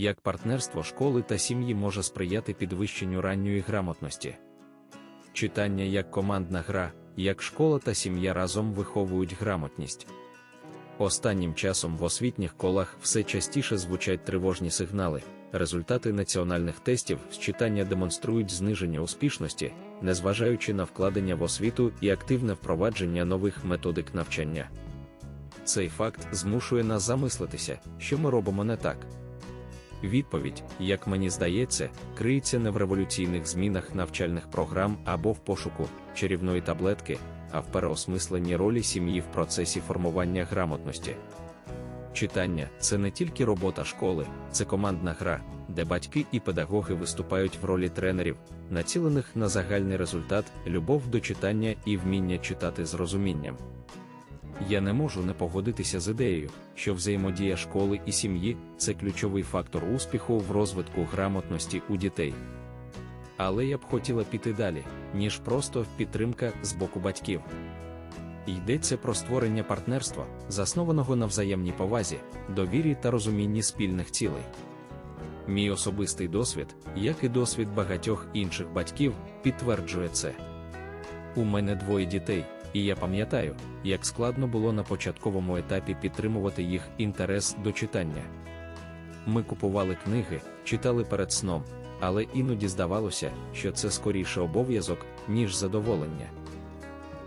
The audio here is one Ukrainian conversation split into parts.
як партнерство школи та сім'ї може сприяти підвищенню ранньої грамотності. Читання як командна гра, як школа та сім'я разом виховують грамотність. Останнім часом в освітніх колах все частіше звучать тривожні сигнали. Результати національних тестів з читання демонструють зниження успішності, незважаючи на вкладення в освіту і активне впровадження нових методик навчання. Цей факт змушує нас замислитися, що ми робимо не так. Відповідь, як мені здається, криється не в революційних змінах навчальних програм або в пошуку чарівної таблетки, а в переосмисленні ролі сім'ї в процесі формування грамотності. Читання це не тільки робота школи, це командна гра, де батьки і педагоги виступають в ролі тренерів, націлених на загальний результат, любов до читання і вміння читати з розумінням. Я не можу не погодитися з ідеєю, що взаємодія школи і сім'ї це ключовий фактор успіху в розвитку грамотності у дітей. Але я б хотіла піти далі, ніж просто підтримка з боку батьків. Йдеться про створення партнерства, заснованого на взаємній повазі, довірі та розумінні спільних цілей. Мій особистий досвід, як і досвід багатьох інших батьків, підтверджує це. У мене двоє дітей, і я пам'ятаю, як складно було на початковому етапі підтримувати їх інтерес до читання. Ми купували книги, читали перед сном, але іноді здавалося, що це скоріше обов'язок, ніж задоволення.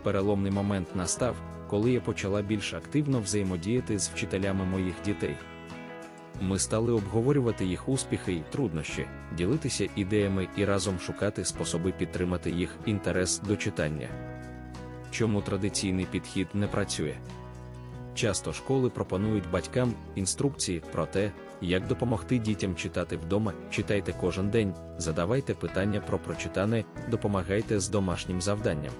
Переломний момент настав, коли я почала більш активно взаємодіяти з вчителями моїх дітей. Ми стали обговорювати їх успіхи й труднощі, ділитися ідеями і разом шукати способи підтримати їх інтерес до читання. Чому традиційний підхід не працює? Часто школи пропонують батькам інструкції про те, як допомогти дітям читати вдома, читайте кожен день, задавайте питання про прочитане, допомагайте з домашнім завданням.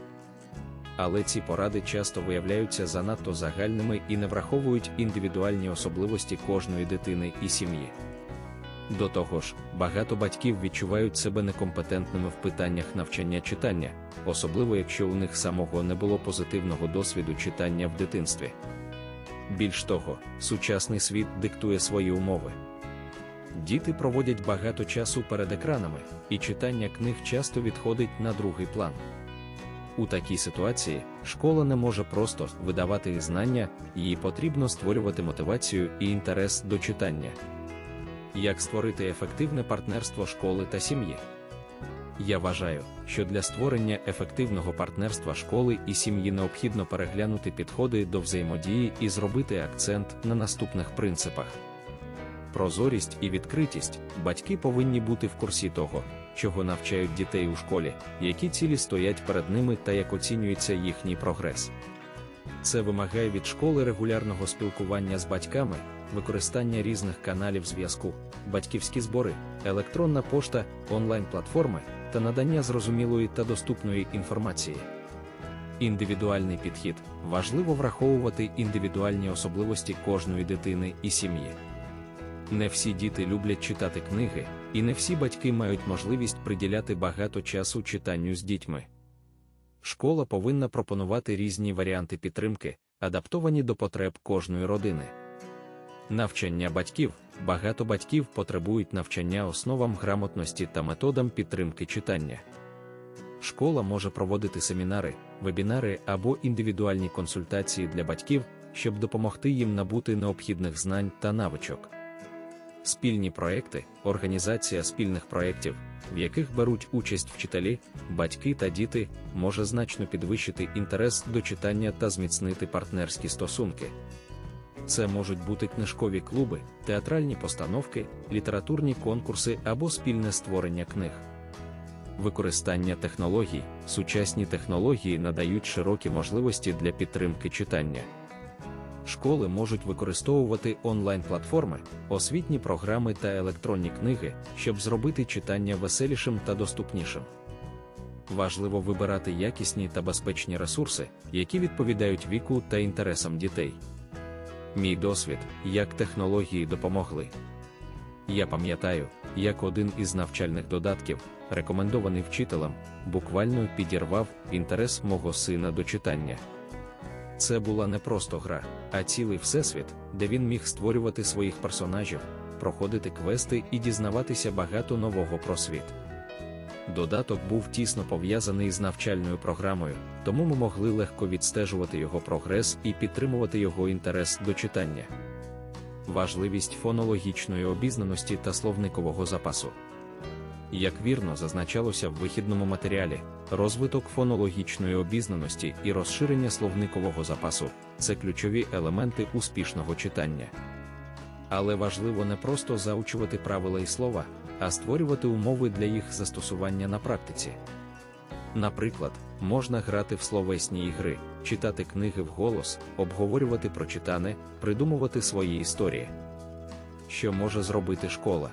Але ці поради часто виявляються занадто загальними і не враховують індивідуальні особливості кожної дитини і сім'ї. До того ж, багато батьків відчувають себе некомпетентними в питаннях навчання читання, особливо якщо у них самого не було позитивного досвіду читання в дитинстві. Більш того, сучасний світ диктує свої умови. Діти проводять багато часу перед екранами, і читання книг часто відходить на другий план. У такій ситуації школа не може просто видавати знання, їй потрібно створювати мотивацію і інтерес до читання. Як створити ефективне партнерство школи та сім'ї? Я вважаю, що для створення ефективного партнерства школи і сім'ї необхідно переглянути підходи до взаємодії і зробити акцент на наступних принципах. Прозорість і відкритість батьки повинні бути в курсі того, чого навчають дітей у школі, які цілі стоять перед ними та як оцінюється їхній прогрес. Це вимагає від школи регулярного спілкування з батьками, використання різних каналів зв'язку, батьківські збори, електронна пошта, онлайн-платформи та надання зрозумілої та доступної інформації. Індивідуальний підхід важливо враховувати індивідуальні особливості кожної дитини і сім'ї. Не всі діти люблять читати книги, і не всі батьки мають можливість приділяти багато часу читанню з дітьми. Школа повинна пропонувати різні варіанти підтримки, адаптовані до потреб кожної родини. Навчання батьків багато батьків потребують навчання основам грамотності та методам підтримки читання. Школа може проводити семінари, вебінари або індивідуальні консультації для батьків, щоб допомогти їм набути необхідних знань та навичок. Спільні проекти, організація спільних проєктів, в яких беруть участь вчителі, батьки та діти, може значно підвищити інтерес до читання та зміцнити партнерські стосунки. Це можуть бути книжкові клуби, театральні постановки, літературні конкурси або спільне створення книг. Використання технологій, сучасні технології надають широкі можливості для підтримки читання. Школи можуть використовувати онлайн-платформи, освітні програми та електронні книги, щоб зробити читання веселішим та доступнішим. Важливо вибирати якісні та безпечні ресурси, які відповідають віку та інтересам дітей. Мій досвід, як технології допомогли. Я пам'ятаю, як один із навчальних додатків, рекомендований вчителем, буквально підірвав інтерес мого сина до читання. Це була не просто гра, а цілий всесвіт, де він міг створювати своїх персонажів, проходити квести і дізнаватися багато нового про світ. Додаток був тісно пов'язаний з навчальною програмою, тому ми могли легко відстежувати його прогрес і підтримувати його інтерес до читання. Важливість фонологічної обізнаності та словникового запасу. Як вірно зазначалося в вихідному матеріалі, розвиток фонологічної обізнаності і розширення словникового запасу це ключові елементи успішного читання. Але важливо не просто заучувати правила і слова, а створювати умови для їх застосування на практиці. Наприклад, можна грати в словесні ігри, читати книги вголос, обговорювати прочитане, придумувати свої історії. Що може зробити школа?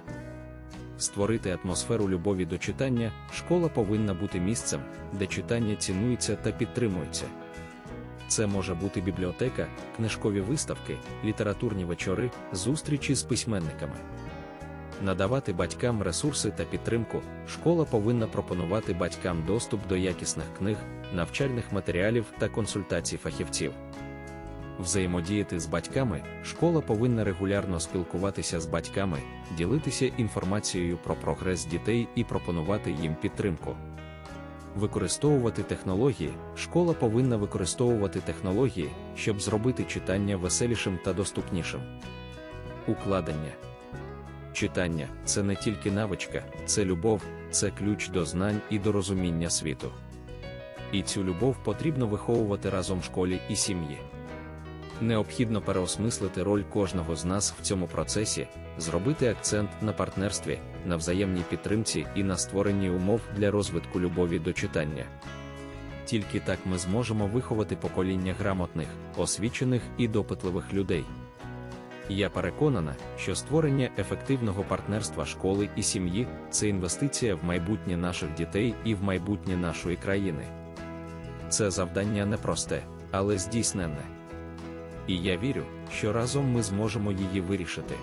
Створити атмосферу любові до читання, школа повинна бути місцем, де читання цінується та підтримується. Це може бути бібліотека, книжкові виставки, літературні вечори, зустрічі з письменниками. Надавати батькам ресурси та підтримку, школа повинна пропонувати батькам доступ до якісних книг, навчальних матеріалів та консультацій фахівців. Взаємодіяти з батьками, школа повинна регулярно спілкуватися з батьками, ділитися інформацією про прогрес дітей і пропонувати їм підтримку. Використовувати технології, школа повинна використовувати технології, щоб зробити читання веселішим та доступнішим. Укладення читання це не тільки навичка, це любов, це ключ до знань і до розуміння світу. І цю любов потрібно виховувати разом в школі і сім'ї. Необхідно переосмислити роль кожного з нас в цьому процесі, зробити акцент на партнерстві, на взаємній підтримці і на створенні умов для розвитку любові до читання. Тільки так ми зможемо виховати покоління грамотних, освічених і допитливих людей. Я переконана, що створення ефективного партнерства школи і сім'ї це інвестиція в майбутнє наших дітей і в майбутнє нашої країни. Це завдання непросте, але здійсненне. І я вірю, що разом ми зможемо її вирішити.